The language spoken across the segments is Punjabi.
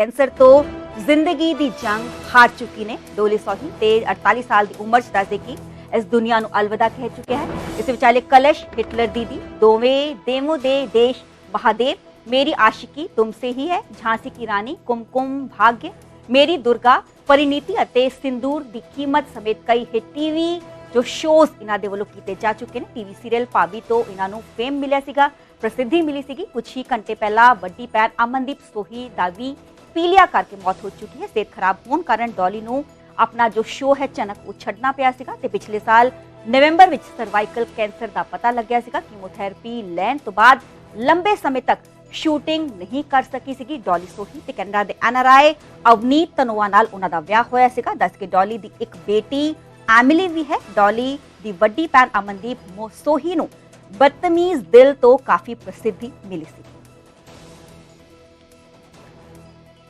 ਕੈਂਸਰ ਤੋਂ ਜ਼ਿੰਦਗੀ ਦੀ ਜੰਗ ਹਾਰ ਚੁੱਕੀ ਨੇ। ਡੋਲੀ ਸੋਹੀ ਤੇ 48 ਸਾਲ ਦੀ ਉਮਰ 'ਚ ਦੱਸਦੇ ਕਿ ਇਸ ਦੁਨੀਆ ਨੂੰ ਅਲਵਿਦਾ ਕਹਿ ਚੁੱਕਿਆ ਹੈ। ਇਸ ਵਿਚਾਲੇ ਕਲਸ਼, ਹਿਟਲਰ ਦੀਦੀ, ਦੋਵੇਂ ਦੇਵੋ ਦੇ ਦੇਸ਼ ਮਹਾਦੇਵ, ਮੇਰੀ ਆਸ਼ਿਕੀ ਤੁਮਸੇ ਹੀ ਹੈ, ਝਾਂਸੀ ਕੀ ਰਾਣੀ, ਕੁਮਕੁਮ ਭਾਗਯ, ਮੇਰੀ ਦੁਰਗਾ, ਪਰਿਨੀਤੀ ਅਤੇ ਸਿੰਦੂਰ ਦੀ ਕੀਮਤ ਸਮੇਤ ਕਈ ਹਿੱਟ ਟੀਵੀ ਜੋ ਸ਼ੋਜ਼ ਇਹਨਾਂ ਦੇ ਵੱਲੋਂ ਕੀਤੇ ਜਾ ਚੁੱਕੇ ਨੇ। ਟੀਵੀ ਸੀਰੀਅਲ ਭਾਬੀ ਤੋਂ ਇਹਨਾਂ ਨੂੰ ਫੇਮ ਮਿਲਿਆ ਸੀਗਾ, ਪ੍ਰਸਿੱਧੀ ਮਿਲੀ ਸੀਗੀ। ਕੁਝ ਹੀ ਘੰਟੇ ਪਹਿਲਾਂ ਵੱਡੀ ਪੈਰ ਅਮਨਦੀਪ ਸੋਹੀ ਦਾ ਵੀ ਪੀਲੀਆ ਕਰਕੇ ਮੌਤ ਹੋ ਚੁੱਕੀ ਹੈ। ਸਿਹਤ ਖਰਾਬ ਹੋਣ ਕਾਰਨ ਡੋਲੀ ਨੂੰ ਆਪਣਾ ਜੋ ਸ਼ੋਅ ਹੈ ਚਨਕ ਉਹ ਛੱਡਣਾ ਪਿਆ ਸੀਗਾ ਤੇ ਪਿਛਲੇ ਸਾਲ ਨਵੰਬਰ ਵਿੱਚ ਸਰਵਾਈਕਲ ਕੈਂਸਰ ਦਾ ਪਤਾ ਲੱਗਿਆ ਸੀਗਾ। ਕੀਮੋਥੈਰੇਪੀ ਲੈਣ ਤੋਂ ਬਾਅਦ ਲੰਬੇ ਸਮੇਂ ਤੱਕ ਸ਼ੂਟਿੰਗ ਨਹੀਂ ਕਰ ਸਕੀ ਸੀਗੀ ਡੋਲੀ ਸੋਹੀ ਤੇ ਕੈਨੇਡਾ ਦੇ ਐਨਆਰਆਈ ਅਵਨੀਤ ਤਨੋਆ ਨਾਲ ਉਹਨਾਂ ਦਾ ਵਿਆਹ ਹੋਇਆ ਸੀਗਾ। ਦੱਸ ਕੇ ਡੋਲੀ ਦੀ ਇੱਕ ਬੇਟੀ ਐਮਿਲੀ ਵੀ ਹੈ। ਡੋਲੀ ਦੀ ਵੱਡੀ ਭੈਣ ਅਮਨਦੀਪ ਸੋਹੀ ਨੂੰ ਬਦਤਮੀਜ਼ ਦਿਲ ਤੋਂ ਕਾਫੀ ਪ੍ਰਸਿੱਧੀ ਮਿਲੀ ਸੀ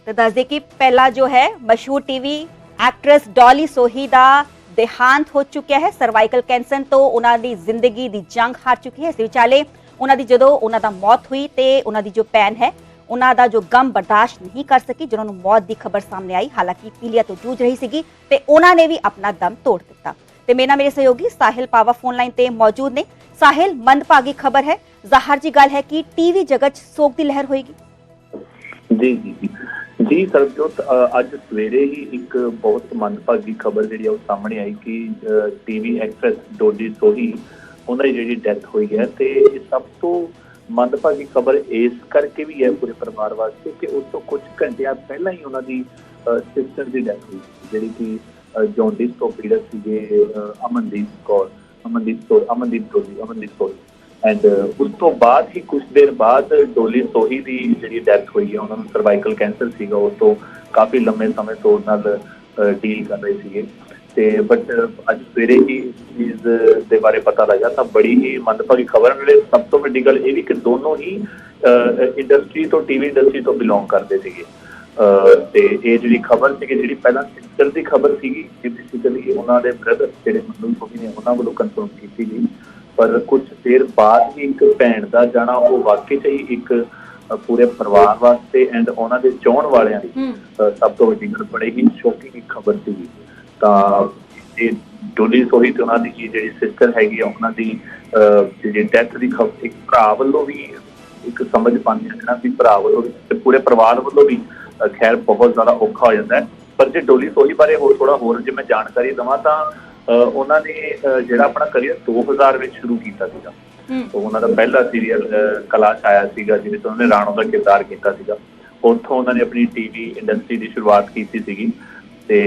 ਤੇ ਦੱਸਦੇ ਕਿ ਪਹਿਲਾ ਜੋ ਹੈ, ਮਸ਼ਹੂਰ ਟੀਵੀ ਐਕਟ੍ਰੈਸ ਡੋਲੀ ਸੋਹੀ ਦਾ ਦੇਹਾਂਤ ਹੋ ਚੁੱਕਿਆ ਹੈ। ਸਰਵਾਈਕਲ ਕੈਂਸਰ ਤੋਂ ਉਹਨਾਂ ਦੀ ਜ਼ਿੰਦਗੀ ਦੀ ਜੰਗ ਹਾਰ ਚੁੱਕੀ ਹੈ। ਇਸ ਵਿਚਾਲੇ ਉਹਨਾਂ ਦੀ ਜਦੋਂ ਉਹਨਾਂ ਦਾ ਮੌਤ ਹੋਈ ਤੇ ਉਹਨਾਂ ਦੀ ਜੋ ਭੈਣ ਹੈ, ਉਹਨਾਂ ਦਾ ਜੋ ਗਮ ਬਰਦਾਸ਼ਤ ਨਹੀਂ ਕਰ ਸਕੀ, ਜਿਨ੍ਹਾਂ ਨੂੰ ਮੌਤ ਦੀ ਖਬਰ ਸਾਹਮਣੇ ਆਈ, ਹਾਲਾਂਕਿ ਪੀਲੀਆ ਤੋਂ ਜੂਝ ਰਹੀ ਸੀਗੀ ਤੇ ਉਹਨਾਂ ਨੇ ਵੀ ਆਪਣਾ ਦਮ ਤੋੜ ਦਿੱਤਾ। ਤੇ ਮੇਰਾ ਮੇਰੇ ਸਹਿਯੋਗੀ ਸਾਹਿਲ ਪਾਵਾ ਫੋਨ ਲਾਈਨ ਤੇ ਮੌਜੂਦ ਨੇ। ਸਾਹਿਲ, ਮੰਦਭਾਗੀ ਖਬਰ ਹੈ। ਜ਼ਾਹਰ ਜੀ, ਗੱਲ ਹੈ ਕਿ ਟੀਵੀ ਜਗਤ 'ਚ ਸੋਗ ਦੀ ਲਹਿਰ ਹੋਏਗੀ। ਜੀ ਜੀ। ਜੀ ਸਰਬਜੋਤ ਅੱਜ ਸਵੇਰੇ ਹੀ ਇੱਕ ਬਹੁਤ ਮੰਦਭਾਗੀ ਖਬਰ ਜਿਹੜੀ ਆ ਉਹ ਸਾਹਮਣੇ ਆਈ ਕਿ ਟੀਵੀ ਐਕਟ੍ਰੈਸ ਡੋਡੀ ਸੋਹੀ ਉਹਨਾਂ ਦੀ ਜਿਹੜੀ ਡੈਥ ਹੋਈ ਹੈ ਤੇ ਇਹ ਸਭ ਤੋਂ ਮੰਦਭਾਗੀ ਖਬਰ ਇਸ ਕਰਕੇ ਵੀ ਹੈ ਪੂਰੇ ਪਰਿਵਾਰ ਵਾਸਤੇ ਕਿ ਉਸ ਤੋਂ ਕੁਝ ਘੰਟਿਆਂ ਪਹਿਲਾਂ ਹੀ ਉਹਨਾਂ ਦੀ ਸਿਸਟਰ ਦੀ ਡੈਥ ਹੋਈ ਜਿਹੜੀ ਕਿ ਅ, ਜੌਂਡਿਸ ਤੋਂ ਪੀੜਤ ਸੀਗੇ ਅਮਨਦੀਪ ਕੌਰ ਅਮਨਦੀਪ ਤੋਂ ਅਮਨਦੀਪ ਡੋਲੀ ਅਮਨਦੀਪ ਸੋਹੀ। ਐਂਡ uh, ਉਸ ਤੋਂ ਬਾਅਦ ਹੀ ਕੁਝ ਦੇਰ ਬਾਅਦ ਡੋਲੀ ਸੋਹੀ ਦੀ ਜਿਹੜੀ ਡੈਥ ਹੋਈ ਹੈ, ਉਹਨਾਂ ਨੂੰ ਸਰਵਾਈਕਲ ਕੈਂਸਰ ਸੀਗਾ ਉਸ ਤੋਂ ਕਾਫੀ ਲੰਮੇ ਸਮੇਂ ਤੋਂ ਉਹਨਾਂ ਨਾਲ ਡੀਲ ਕਰ ਰਹੇ ਸੀਗੇ। ਤੇ ਬਟ ਅੱਜ ਸਵੇਰੇ ਹੀ ਇਸ ਚੀਜ਼ ਦੇ ਬਾਰੇ ਪਤਾ ਲੱਗਾ, ਤਾਂ ਬੜੀ ਹੀ ਮੰਦਭਾਗੀ ਖਬਰ ਨਾਲੇ ਸਭ ਤੋਂ ਵੱਡੀ ਗੱਲ ਇਹ ਵੀ ਕਿ ਦੋਨੋਂ ਹੀ ਇੰਡਸਟਰੀ ਤੋਂ ਟੀਵੀ ਇੰਡਸਟਰੀ ਤੋਂ ਬਿਲੋਂਗ ਕਰਦੇ ਸੀਗੇ। ਅਹ ਤੇ ਇਹ ਜਿਹੜੀ ਖਬਰ ਸੀਗੀ, ਜਿਹੜੀ ਪਹਿਲਾਂ ਸਿਸਟਰ ਦੀ ਖਬਰ ਸੀਗੀ ਕਿ ਬੇਸਿਕਲੀ ਉਹਨਾਂ ਦੇ ਬ੍ਰਦਰ ਜਿਹੜੇ ਮਨੂ ਸੋਹੀ ਨੇ, ਉਹਨਾਂ ਵੱਲੋਂ ਕਨਫਰਮ ਕੀਤੀ ਗਈ। ਪਰ ਕੁਝ ਦੇਰ ਬਾਅਦ ਹੀ ਇੱਕ ਭੈਣ ਦਾ ਜਾਣਾ ਉਹ ਵਾਕਈ ਹੀ ਇੱਕ ਪੂਰੇ ਪਰਿਵਾਰ ਵਾਸਤੇ ਐਂਡ ਉਹਨਾਂ ਦੇ ਚਾਹਣ ਵਾਲਿਆਂ ਲਈ ਸਭ ਤੋਂ ਵੱਡੀ ਗੱਲ ਬੜੀ ਹੀ ਸ਼ੌਕਿੰਗ ਖਬਰ ਸੀਗੀ ਤਾਂ ਇਹ ਡੋਲੀ ਸੋਹੀ ਤੇ ਉਹਨਾਂ ਦੀ ਜਿਹੜੀ ਸਿਸਟਰ ਹੈਗੀ ਉਹਨਾਂ ਦੀ ਜਿਹੜੀ ਡੈਥ ਦੀ ਖਬਰ ਇੱਕ ਭਰਾ ਵੱਲੋਂ ਵੀ ਇੱਕ ਸਮਝ ਪਾਉਂਦੇ ਆ ਨਾ ਵੀ ਭਰਾ ਵੱਲੋਂ ਵੀ ਤੇ ਪੂਰੇ ਪਰਿਵਾਰ ਵੱਲੋਂ ਵੀ ਖੈਰ ਬਹੁਤ ਜ਼ਿਆਦਾ ਔਖਾ ਹੋ ਜਾਂਦਾ ਪਰ ਜੇ ਡੋਲੀ ਸੋਹੀ ਬਾਰੇ ਹੋਰ ਥੋੜਾ ਹੋਰ ਜੇ ਮੈਂ ਜਾਣਕਾਰੀ ਦਵਾਂ ਤਾਂ ਉਹਨਾਂ ਨੇ ਜਿਹੜਾ ਆਪਣਾ ਕਰੀਅਰ 2000 ਵਿੱਚ ਸ਼ੁਰੂ ਕੀਤਾ ਸੀਗਾ। ਤੋਂ ਉਹਨਾਂ ਦਾ ਪਹਿਲਾ ਸੀਰੀਅਲ ਕਲਾਸ਼ ਆਇਆ ਸੀਗਾ ਜਿਹਦੇ ਤੋਂ ਉਹਨੇ ਰਾਣੋ ਦਾ ਕਿਰਦਾਰ ਕੀਤਾ ਸੀਗਾ। ਉੱਥੋਂ ਉਹਨਾਂ ਨੇ ਆਪਣੀ ਟੀਵੀ ਇੰਡਸਟਰੀ ਦੀ ਸ਼ੁਰੂਆਤ ਕੀਤੀ ਸੀਗੀ ਤੇ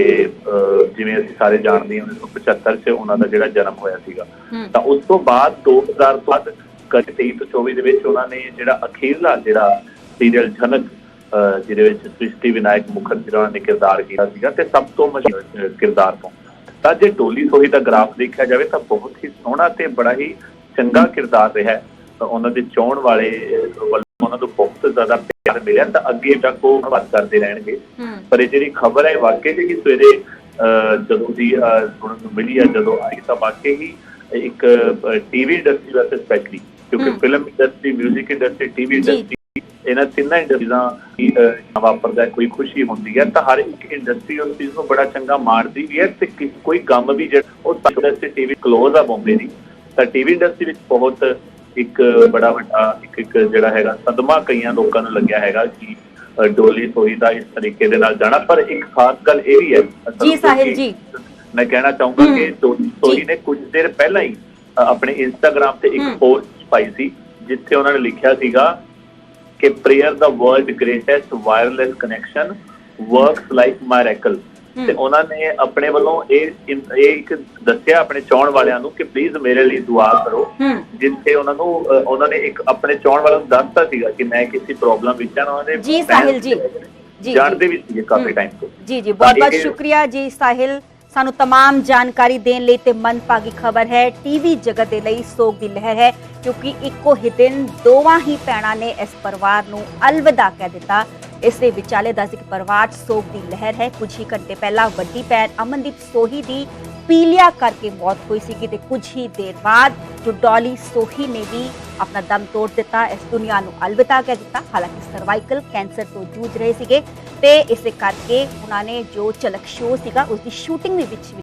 ਜਿਵੇਂ ਅਸੀਂ ਸਾਰੇ ਜਾਣਦੇ ਹਾਂ 1975 'ਚ ਉਹਨਾਂ ਦਾ ਜਿਹੜਾ ਜਨਮ ਹੋਇਆ ਸੀਗਾ। ਤਾਂ ਉਸ ਤੋਂ ਬਾਅਦ 2000 ਤੋਂ ਬਾਅਦ ਕਦੇ 23 ਤੋਂ 24 ਦੇ ਵਿੱਚ ਉਹਨਾਂ ਨੇ ਜਿਹੜਾ ਅਖੀਰਲਾ ਜਿਹੜਾ ਸੀਰੀਅਲ ਅਹ, ਜਿਹਦੇ ਵਿੱਚ ਸ੍ਰਿਸ਼ਟੀ ਵਿਨਾਇਕ ਮੁਖਰਜੀ ਦਾ ਕਿਰਦਾਰ ਕੀਤਾ ਸੀਗਾ ਤੇ ਸਭ ਤੋਂ ਮਸ਼ਹੂਰ ਕਿਰਦਾਰ ਤੋਂ। ਤਾਂ ਜੇ ਡੋਲੀ ਸੋਹੀ ਦਾ ਗ੍ਰਾਫ ਦੇਖਿਆ ਜਾਵੇ ਤਾਂ ਬਹੁਤ ਹੀ ਸੋਹਣਾ ਤੇ ਬੜਾ ਹੀ ਚੰਗਾ ਕਿਰਦਾਰ ਰਿਹਾ। ਤਾਂ ਉਹਨਾਂ ਦੇ ਚਾਹਣ ਵਾਲੇ ਉਹਨਾਂ ਨੂੰ ਬਹੁਤ ਜ਼ਿਆਦਾ ਪਿਆਰ ਮਿਲਿਆ ਤਾਂ ਅੱਗੇ ਤੱਕ ਉਹ ਬਾਤ ਕਰਦੇ ਰਹਿਣਗੇ ਪਰ ਇਹ ਜਿਹੜੀ ਖਬਰ ਹੈ ਵਾਕਈ ਕਿ ਸਵੇਰੇ ਜਦੋਂ ਦੀ ਸੁਣਨ ਨੂੰ ਮਿਲੀ ਹੈ ਜਦੋਂ ਆਈ ਤਾਂ ਵਾਕਈ ਹੀ ਇੱਕ ਟੀਵੀ ਇੰਡਸਟਰੀ ਵਾਸਤੇ ਸਪੈਸ਼ਲੀ ਕਿਉਂਕਿ। Film industry 뮤직 industry TV. Industry ਇਹਨਾਂ ਤਿੰਨਾਂ ਅਹ, ਵਾਪਰਦਾ ਕੋਈ ਖੁਸ਼ੀ ਹੁੰਦੀ ਹੈ ਤਾਂ ਹਰ ਇੱਕ ਇੰਡਸਟਰੀ ਉਸ ਚੀਜ਼ ਨੂੰ ਬੜਾ ਚੰਗਾ ਮਾਣਦੀ ਵੀ ਹੈ ਤੇ ਕੋਈ ਗਮ ਵੀ ਜਿਹੜਾ ਉਹ ਇੰਡਸਟਰੀ ਟੀਵੀ ਕਲੋਜ਼ ਆ ਬੰਬੇ ਦੀ ਤਾਂ ਟੀਵੀ ਇੰਡਸਟਰੀ ਵਿੱਚ ਬਹੁਤ ਇੱਕ ਬੜਾ ਵੱਡਾ ਇੱਕ ਇੱਕ ਜਿਹੜਾ ਹੈਗਾ ਸਦਮਾ ਕਈਆਂ ਲੋਕਾਂ ਨੂੰ ਲੱਗਿਆ ਹੈਗਾ ਕਿ ਡੋਲੀ ਸੋਈ ਦਾ ਇਸ ਤਰੀਕੇ ਦੇ ਨਾਲ ਜਾਣਾ ਪਰ ਇੱਕ ਖਾਸ ਗੱਲ ਇਹ ਵੀ ਹੈ ਜੀ ਸਾਹਿਲ ਜੀ ਮੈਂ ਕਹਿਣਾ ਚਾਹੂੰਗਾ ਕਿ ਡੋਲੀ ਸੋਈ। ਨੇ ਕੁਝ ਦੇਰ ਪਹਿਲਾਂ ਹੀ ਆਪਣੇ ਇੰਸਟਾਗ੍ਰam ਤੇ। ਇੱਕ ਪੋਸਟ ਪਾਈ ਸੀ ਜਿੱਥੇ ਉਹਨਾਂ ਨੇ ਲਿਖਿਆ ਸੀਗਾ ਕਿ ਪ੍ਰੇਅਰ ਦਾ world greatest wireless connection works like miracle hmm. ਤੇ ਉਹਨਾਂ ਨੇ ਆਪਣੇ ਵੱਲੋਂ ਇਹ ਇਹ ਇੱਕ ਦੱਸਿਆ ਆਪਣੇ ਚਾਹਣ ਵਾਲਿਆਂ ਨੂੰ ਕਿ ਪਲੀਜ਼ ਮੇਰੇ ਲਈ ਦੁਆ ਕਰੋ ਜਿੱਥੇ ਉਹਨਾਂ ਨੂੰ ਉਹਨਾਂ ਨੇ ਇੱਕ ਆਪਣੇ ਚਾਹਣ ਵਾਲਿਆਂ ਨੂੰ ਦੱਸਤਾ ਸੀਗਾ ਕਿ ਮੈਂ ਕਿਸੇ ਪ੍ਰੋਬਲਮ ਵਿੱਚ ਹਾਂ ਉਹਨਾਂ ਦੇ ਜੀ, ਸਾਹਿਲ ਜੀ। ਜੀ, ਜਾਣਦੇ ਵੀ ਸੀਗੇ ਕਾਫੀ। ਟਾਈਮ ਤੋਂ ਜੀ ਜੀ ਬਹੁਤ ਬਹੁਤ ਸ਼ੁਕਰੀਆ ਜੀ ਸਾਹਿਲ ਸਾਨੂੰ तमाम ਜਾਣਕਾਰੀ ਦੇਣ ਲਈ ਤੇ ਮੰਦਭਾਗੀ ਖਬਰ ਹੈ ਟੀਵੀ ਜਗਤ ਦੇ ਲਈ ਸੋਗ ਦੀ ਲਹਿਰ ਹੈ ਕਿਉਂਕਿ ਇੱਕੋ ਹੀ ਦਿਨ ਦੋਵਾਂ ਹੀ ਭੈਣਾਂ ਨੇ ਇਸ ਪਰਿਵਾਰ ਨੂੰ ਅਲਵਿਦਾ ਕਹਿ ਦਿੱਤਾ ਇਸ ਦੇ ਵਿਚਾਲੇ ਦੱਸ ਕਿ ਪਰਿਵਾਰ 'ਚ ਸੋਗ ਦੀ ਲਹਿਰ ਹੈ ਕੁਝ ਹੀ ਘੰਟੇ ਪਹਿਲਾਂ ਵੱਡੀ ਭੈਣ ਅਮਨਦੀਪ ਸੋਹੀ ਦੀ ਪੀਲੀਆ ਕਰਕੇ ਮੌਤ ਹੋਈ ਸੀ ਤੇ ਕੁਝ ਹੀ ਦੇਰ ਬਾਅਦ ਜੋ ਡੋਲੀ ਸੋਹੀ ਨੇ ਵੀ ਆਪਣਾ ਦਮ ਤੋੜ ਦਿੱਤਾ, ਇਸ ਦੁਨੀਆ ਨੂੰ ਅਲਵਿਦਾ ਕਹਿ ਦਿੱਤਾ। ਹਾਲਾਂਕਿ ਸਰਵਾਈਕਲ ਕੈਂਸਰ ਤੋਂ ਜੂਝ ਰਹੇ ਸੀਗੇ ਤੇ ਇਸੇ ਕਰਕੇ ਉਹਨਾਂ ਨੇ ਜੋ ਝਲਕ ਸ਼ੋਅ ਸੀਗਾ ਉਸ ਦੀ ਸ਼ੂਟਿੰਗ ਦੇ ਵਿੱਚ ਵੀ